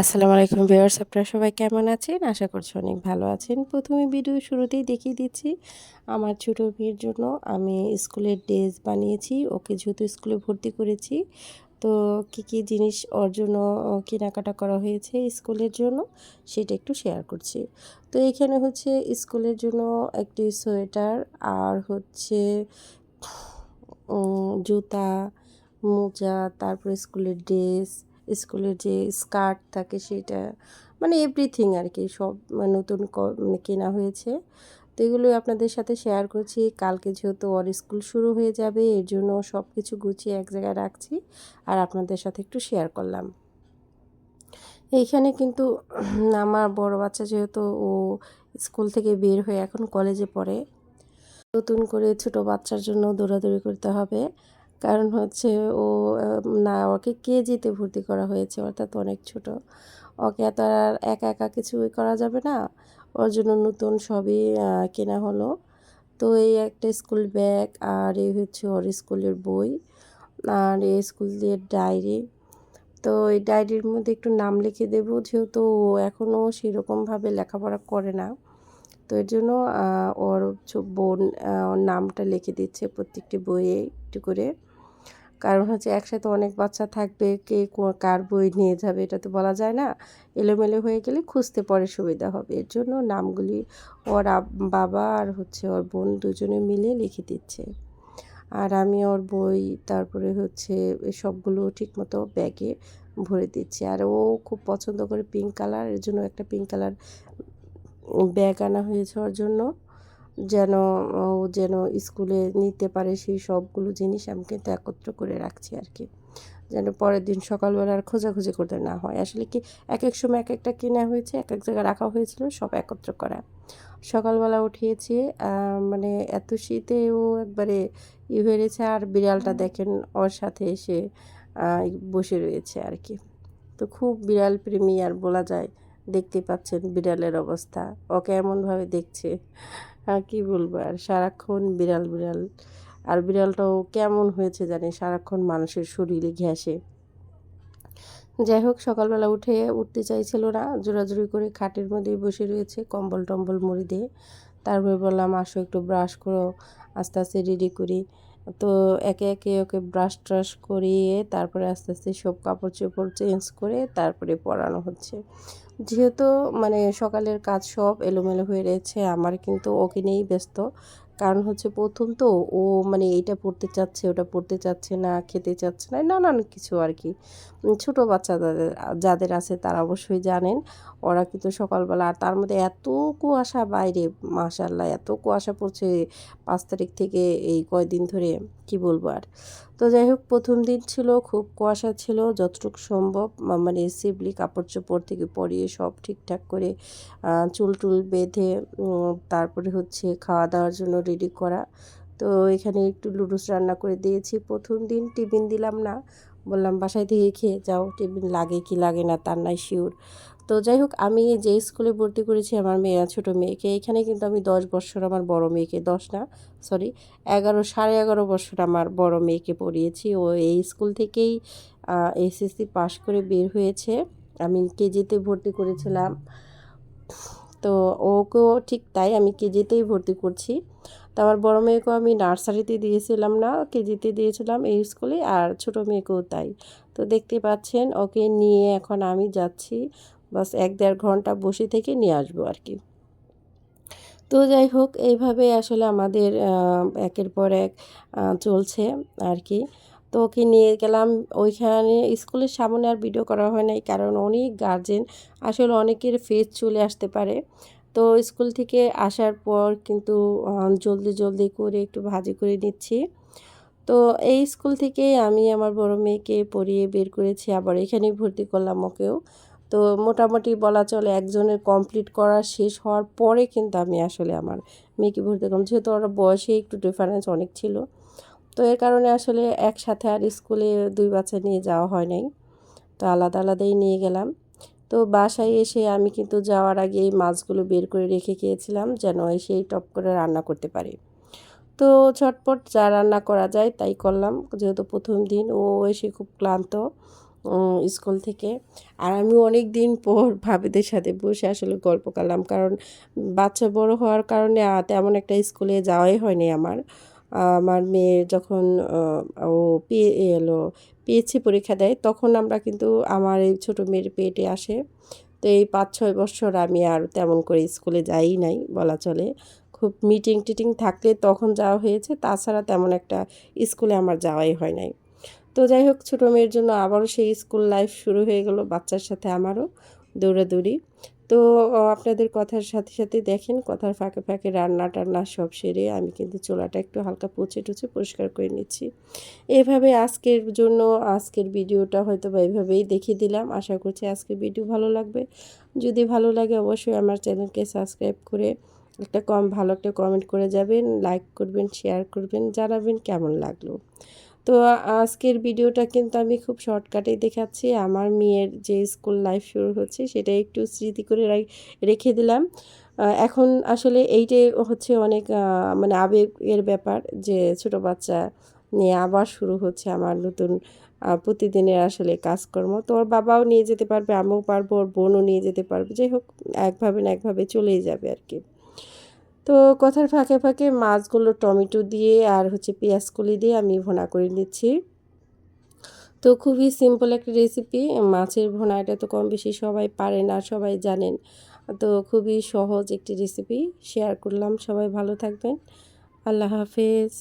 আসসালামু আলাইকুম ভিউয়ার্স, আপনারা সবাই কেমন আছেন? আশা করছি অনেক ভালো আছেন। প্রথমে ভিডিও শুরুতেই দেখিয়ে দিচ্ছি, আমার ছোটো মেয়ের জন্য আমি স্কুলের ড্রেস বানিয়েছি, ওকে যেহেতু স্কুলে ভর্তি করেছি, তো কি কি জিনিস ওর জন্য কেনাকাটা করা হয়েছে স্কুলের জন্য সেটা একটু শেয়ার করছি। তো এখানে হচ্ছে স্কুলের জন্য একটি সোয়েটার আর হচ্ছে জুতা, মোজা, তারপরে স্কুলের ড্রেস স্কুলের যে স্কার্ট থাকে সেটা মানে এভরিথিং আর কি সব নতুন মানে কেনা হয়েছে। তো এগুলো আপনাদের সাথে শেয়ার করছি। কালকে যেহেতু ওর স্কুল শুরু হয়ে যাবে, এর জন্য সব কিছু গুছিয়ে এক জায়গায় রাখছি আর আপনাদের সাথে একটু শেয়ার করলাম। এইখানে কিন্তু আমার বড় বাচ্চা যেহেতু ও স্কুল থেকে বের হয়ে এখন কলেজে পড়ে, নতুন করে ছোট বাচ্চার জন্য দৌড়াদৌড়ি করতে হবে। কারণ হচ্ছে ও না, ওকে কেজিতে ভর্তি করা হয়েছে? অর্থাৎ অনেক ছোট। ওকে এত আর একা একা কিছুই করা যাবে না। ওর জন্য নতুন সবই কেনা হলো। তো এই একটা স্কুল ব্যাগ আর এই হচ্ছে ওর স্কুলের বই আর এই স্কুলের ডায়েরি। তো এই ডায়েরির মধ্যে একটু নাম লিখে দেবো, যেহেতু ও এখনও সেরকমভাবে লেখাপড়া করে না। তো এর জন্য ওর বোন ওর নামটা লিখে দিচ্ছে প্রত্যেকটি বইয়ে একটু করে। কারণ হচ্ছে একসাথে অনেক বাচ্চা থাকবে, কে কার বই নিয়ে যাবে এটা তো বলা যায় না। এলোমেলো হয়ে গেলে খুঁজতে পরে সুবিধা হবে। এর জন্য নামগুলি ওর বাবা আর হচ্ছে ওর বোন দুজনে মিলে লিখে দিচ্ছে। আর আমি ওর বই, তারপরে হচ্ছে সবগুলো ঠিকমতো ব্যাগে ভরে দিচ্ছি। আর ও খুব পছন্দ করে পিঙ্ক কালার, এর জন্য একটা পিঙ্ক কালার ব্যাগ আনা হয়েছে ওর জন্য। যেন, ও যেন স্কুলে নিতে পারে সেই সবগুলো জিনিস আমি কিন্তু একত্র করে রাখছি আর কি। যেন পরের দিন সকালবেলা আর খোঁজাখুঁজি করতে না হয়। আসলে কি এক এক সময় এক একটা কেনা হয়েছে এক এক জায়গায় রাখা হয়েছিল, সব একত্র করা। সকালবেলা উঠিয়েছি মানে এত শীতে ও একবারে ই হয়েছে আর বিড়ালটা দেখেন ওর সাথে এসে বসে রয়েছে আর কি। তো খুব বিড়াল প্রেমী আর বলা যায়, দেখতে পাচ্ছেন বিড়ালের অবস্থা। ওকে এমনভাবে দেখছে। কী বলব? আর সারাক্ষণ বিড়াল বিড়াল। আর বিড়ালটাও কেমন হয়েছে জানি সারাক্ষণ মানুষের শরীরে ঘেঁষে। যাই হোক, সকালবেলা উঠে উঠতে চাইছিল না। জোরাজুরি করে খাটের মধ্যেই বসে রয়েছে কম্বল টম্বল মুড়ি দিয়ে। তারপরে বললাম, আসো একটু ব্রাশ করো, আস্তে আস্তে রেডি করি। তো একে একে ওকে ব্রাশ ট্রাশ করিয়ে তারপরে আস্তে আস্তে সব কাপড় চোপড় চেঞ্জ করে তারপরে পরানো হচ্ছে। যেহেতু মানে সকালের কাজ সব এলোমেলো হয়ে রয়েছে, আমার কিন্তু ওকে নিয়েই ব্যস্ত। কারণ হচ্ছে প্রথম তো ও মানে এইটা পড়তে চাচ্ছে, ওটা পড়তে চাচ্ছে না, খেতে চাচ্ছে না, নানান কিছু আর কি। ছোট বাচ্চা যাদের যাদের আছে তারা অবশ্যই জানেন। ওরা কিন্তু সকালবেলা, আর তার মধ্যে এত কুয়াশা বাইরে মাশাল্লাহ এত কুয়াশা পড়ছে পাঁচ তারিখ থেকে এই কয়দিন ধরে, কি বলব আর। তো যাই হোক, প্রথম দিন ছিল, খুব কুয়াশা ছিল, যতটুকু সম্ভব মানে সেফলি কাপড় চোপড় থেকে পরিয়ে সব ঠিকঠাক করে চুল টুল বেঁধে তারপরে হচ্ছে খাওয়া দাওয়ার জন্য রেডি করা। তো এখানে একটু লুডুস রান্না করে দিয়েছি। প্রথম দিন টিফিন দিলাম না, বললাম বাসায় থেকে খেয়ে যাও, টিফিন লাগে কি লাগে না, তার নাই শিওর তো যাই হোক, আমি যে স্কুলে ভর্তি করেছি আমার মেয়ে ছোটো মেয়েকে, এখানে কিন্তু আমি দশ বছর আমার বড় মেয়েকে, দশ না সরি এগারো, সাড়ে এগারো বছর আমার বড় মেয়েকে পড়িয়েছি। ও এই স্কুল থেকেই এসএসসি পাশ করে বের হয়েছে। আমি কেজিতে ভর্তি করেছিলাম। তো ওকেও ঠিক তাই আমি কেজিতেই ভর্তি করছি। তো আমার বড় মেয়েকেও আমি নার্সারিতে দিয়েছিলাম না কেজিতে দিয়েছিলাম এই স্কুলে, আর ছোট মেয়েকেও তাই। তো দেখতে পাচ্ছেন, ওকে নিয়ে এখন আমি যাচ্ছি। বাস এক দেড় ঘণ্টা বসে থেকে নিয়ে আসব আর কি। তো যাই হোক এইভাবে আসলে আমাদের একের পর এক চলছে আর কি। তো ওকে নিয়ে গেলাম। ওইখানে স্কুলের সামনে আর ভিডিও করা হয় নাই, কারণ অনেক গার্জেন আসলে অনেকের ফেস চলে আসতে পারে। তো স্কুল থেকে আসার পর কিন্তু জলদি জলদি করে একটু ভাজি করে নিচ্ছি। তো এই স্কুল থেকে আমি আমার বড় মেয়েকে পড়িয়ে বের করেছি, আবার এখানেই ভর্তি করলাম ওকেও। তো মোটামুটি বলা চলে একজনের কমপ্লিট করা শেষ হওয়ার পরে কিন্তু আমি আসলে আমার মেয়েকে ভর্তি করলাম। যেহেতু ওরা বয়সে একটু ডিফারেন্স অনেক ছিল। তো এর কারণে আসলে একসাথে আর স্কুলে দুই বাচ্চা নিয়ে যাওয়া হয় নাই। তো আলাদা আলাদাই নিয়ে গেলাম। তো বাসায় এসে আমি কিন্তু যাওয়ার আগে এই মাছগুলো বের করে রেখে গিয়েছিলাম যেন এসে টপ করে রান্না করতে পারি। তো ঝটপট যা রান্না করা যায় তাই করলাম। যেহেতু প্রথম দিন ও এসে খুব ক্লান্ত। স্কুল থেকে। আর আমি অনেক দিন পর ভাবিদের সাথে বসে আসলে গল্প করলাম। কারণ বাচ্চা বড় হওয়ার কারণে তেমন একটা স্কুলে যাওয়াই হয়নি আমার। আমার মেয়ে যখন ও পেয়ে এলো পিএসসি পরীক্ষা দেয়, তখন আমরা কিন্তু আমার এই ছোটো মেয়ের পেটে আসে। তো এই পাঁচ ছয় বছর আমি আর তেমন করে স্কুলে যাই নাই বলা চলে। খুব মিটিং টিটিং থাকলে তখন যাওয়া হয়েছে, তাছাড়া তেমন একটা স্কুলে আমার যাওয়াই হয় নাই। তো যাই হোক, ছোটো মেয়ের জন্য আবারও সেই স্কুল লাইফ শুরু হয়ে গেল, বাচ্চার সাথে আমারও দৌড়াদৌড়ি। তো আপনাদের কথার সাথে সাথে দেখেন, কথার ফাঁকে ফাঁকে রান্না টান্না সব সেরে আমি কিন্তু চোলাটা একটু হালকা পুছে টুচে পরিষ্কার করে নিচ্ছি। এভাবে আজকের জন্য, আজকের ভিডিওটা হয়তো বা এইভাবেই দেখিয়ে দিলাম। আশা করছি আজকের ভিডিও ভালো লাগবে। যদি ভালো লাগে অবশ্যই আমার চ্যানেলকে সাবস্ক্রাইব করে একটা কম, ভালো একটা কমেন্ট করে যাবেন লাইক করবেন শেয়ার করবেন, জানাবেন কেমন লাগল। তো আজকের ভিডিওটা কিন্তু আমি খুব শর্টকাটেই দেখাচ্ছি। আমার মেয়ের যে স্কুল লাইফ শুরু হচ্ছে, সেটা একটু স্মৃতি করে রেখে দিলাম। এখন আসলে এইটাই হচ্ছে অনেক মানে আবেগের ব্যাপার যে ছোট বাচ্চা নিয়ে আবার শুরু হচ্ছে আমার নতুন প্রতিদিনের আসলে কাজকর্ম। তো ওর বাবাও নিয়ে যেতে পারবে, আমিও পারব, ওর বোনও নিয়ে যেতে পারবে। যাই হোক, একভাবে না একভাবে চলেই যাবে আর কি। তো কথার ফাঁকে ফাঁকে মাছগুলো টমেটো দিয়ে আর হচ্ছে পেঁয়াজ কলি দিয়ে আমি ভোনা করে নিচ্ছি। তো খুবই সিম্পল একটা রেসিপি মাছের ভোনা এটা তো কম বেশি সবাই পারে না, সবাই জানেন। তো খুবই সহজ একটি রেসিপি শেয়ার করলাম, সবাই ভালো থাকবেন, আল্লাহ হাফেজ।